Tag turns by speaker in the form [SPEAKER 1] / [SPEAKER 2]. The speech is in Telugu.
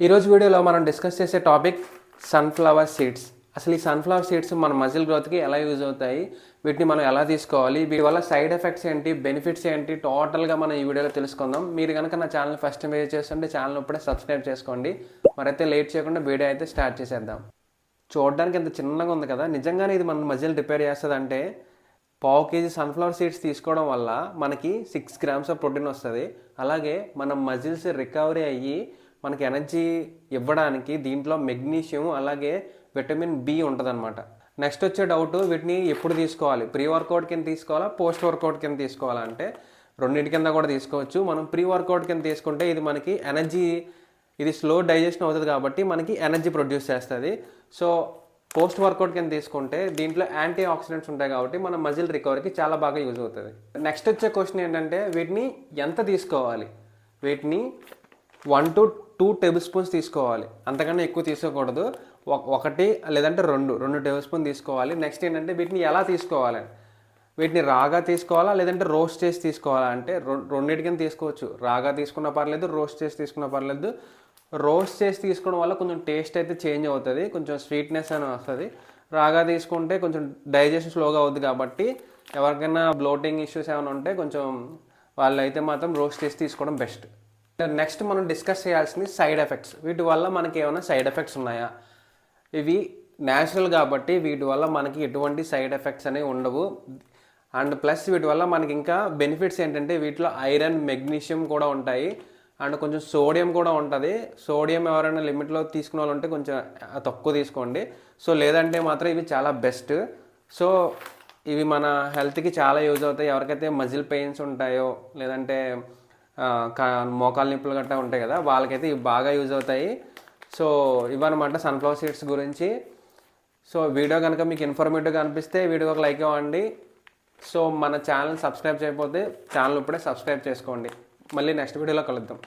[SPEAKER 1] ఈరోజు వీడియోలో మనం డిస్కస్ చేసే టాపిక్ సన్ఫ్లవర్ సీడ్స్ అసలు ఈ సన్ఫ్లవర్ సీడ్స్ మన మజిల్ గ్రోత్కి ఎలా యూజ్ అవుతాయి? వీటిని మనం ఎలా తీసుకోవాలి? వీటి వల్ల సైడ్ ఎఫెక్ట్స్ ఏంటి? బెనిఫిట్స్ ఏంటి? టోటల్గా మనం ఈ వీడియోలో తెలుసుకుందాం. మీరు కనుక నా ఛానల్ ఫస్ట్ టైం విజిట్ చేస్తుంటే ఛానల్ ఇప్పుడే సబ్స్క్రైబ్ చేసుకోండి. మరైతే లేట్ చేయకుండా వీడియో అయితే స్టార్ట్ చేసేద్దాం. చూడడానికి ఎంత చిన్నగా ఉంది కదా? నిజంగానే ఇది మన మజిల్ రిపేర్ చేస్తుంది అంటే పావు కేజీ సన్ఫ్లవర్ సీడ్స్ తీసుకోవడం వల్ల మనకి సిక్స్ గ్రామ్స్ ఆఫ్ ప్రోటీన్ వస్తుంది. అలాగే మన మజిల్స్ రికవరీ అయ్యి మనకి ఎనర్జీ ఇవ్వడానికి దీంట్లో మెగ్నీషియం అలాగే విటమిన్ బి ఉంటుందన్నమాట. నెక్స్ట్ వచ్చే డౌట్ వీటిని ఎప్పుడు తీసుకోవాలి? ప్రీ వర్కౌట్ కింద తీసుకోవాలా? పోస్ట్ వర్కౌట్ కింద తీసుకోవాలా? అంటే రెండింటి కింద కూడా తీసుకోవచ్చు. మనం ప్రీ వర్కౌట్ కింద తీసుకుంటే ఇది మనకి ఎనర్జీ ఇది స్లో డైజెషన్ అవుతుంది కాబట్టి మనకి ఎనర్జీ ప్రొడ్యూస్ చేస్తుంది. సో పోస్ట్ వర్కౌట్ కింద తీసుకుంటే దీంట్లో యాంటీ ఆక్సిడెంట్స్ ఉంటాయి కాబట్టి మన మజిల్ రికవరీకి చాలా బాగా యూజ్ అవుతుంది. నెక్స్ట్ వచ్చే క్వశ్చన్ ఏంటంటే వీటిని ఎంత తీసుకోవాలి? వీటిని one to two tablespoons తీసుకోవాలి. అంతకన్నా ఎక్కువ తీసుకోకూడదు. ఒకటి లేదంటే రెండు రెండు టేబుల్ స్పూన్ తీసుకోవాలి. నెక్స్ట్ ఏంటంటే వీటిని ఎలా తీసుకోవాలి? వీటిని రాగా తీసుకోవాలా? లేదంటే రోస్ట్ చేసి తీసుకోవాలా? అంటే రెండింటికైనా తీసుకోవచ్చు. రాగా తీసుకున్నా పర్లేదు రోస్ట్ చేసి తీసుకున్నా పర్లేదు. రోస్ట్ చేసి తీసుకోవడం వల్ల కొంచెం టేస్ట్ అయితే చేంజ్ అవుతుంది. కొంచెం స్వీట్నెస్ అని వస్తుంది. రాగా తీసుకుంటే కొంచెం డైజెషన్ స్లోగా అవుద్ది కాబట్టి ఎవరికైనా బ్లోటింగ్ ఇష్యూస్ ఏమైనా ఉంటే కొంచెం వాళ్ళైతే మాత్రం రోస్ట్ చేసి తీసుకోవడం బెస్ట్. నెక్స్ట్ మనం డిస్కస్ చేయాల్సింది సైడ్ ఎఫెక్ట్స్ వీటి వల్ల మనకి ఏమైనా సైడ్ ఎఫెక్ట్స్ ఉన్నాయా? ఇవి న్యాచురల్ కాబట్టి వీటి వల్ల మనకి ఎటువంటి సైడ్ ఎఫెక్ట్స్ అనేవి ఉండవు. అండ్ ప్లస్ వీటి వల్ల మనకి ఇంకా బెనిఫిట్స్ ఏంటంటే వీటిలో ఐరన్ మెగ్నీషియం కూడా ఉంటాయి. అండ్ కొంచెం సోడియం కూడా ఉంటుంది. సోడియం ఎవరైనా లిమిట్లో తీసుకునే వాళ్ళు ఉంటే కొంచెం తక్కువ తీసుకోండి. సో లేదంటే మాత్రం ఇవి చాలా బెస్ట్ సో ఇవి మన హెల్త్కి చాలా యూజ్ అవుతాయి. ఎవరికైతే మజిల్ పెయిన్స్ ఉంటాయో లేదంటే మోకాలు నొప్పులు గట్టా ఉంటాయి కదా వాళ్ళకైతే ఇవి బాగా యూజ్ అవుతాయి. సో ఇవన్నమాట సన్ఫ్లవర్ సీడ్స్ గురించి. సో వీడియో కనుక మీకు ఇన్ఫర్మేటివ్గా అనిపిస్తే వీడియోకి లైక్ ఇవ్వండి. సో మన ఛానల్ సబ్స్క్రైబ్ చేయకపోతే ఛానల్ ఇప్పుడే సబ్స్క్రైబ్ చేసుకోండి. మళ్ళీ నెక్స్ట్ వీడియోలో కలుద్దాం.